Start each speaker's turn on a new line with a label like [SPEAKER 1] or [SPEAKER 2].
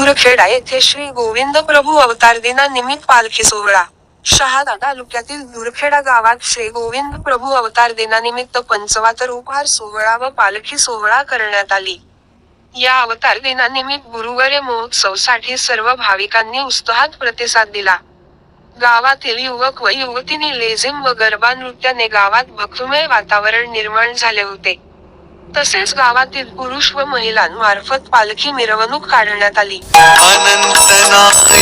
[SPEAKER 1] धुरखेडा येथे श्री गोविंद प्रभू अवतार दिनानिमित्त पालखी सोहळा. शहादा तालुक्यातील धुरखेडा गावात श्री गोविंद प्रभू अवतार दिनानिमित्त पंचवातर उपहार सोहळा व पालखी सोहळा करण्यात आली. या अवतार दिनानिमित्त गुरुवारे महोत्सवसाठी सर्व भाविकांनी उत्साहात प्रतिसाद दिला. गावातील युवक व युवतींनी लेझिम व गरबा नृत्याने गावात भक्तमय वातावरण निर्माण झाले होते. तसेच गावातील पुरुष व महिलांमार्फत पालखी मिरवणूक काढण्यात आली.
[SPEAKER 2] अनंत नायक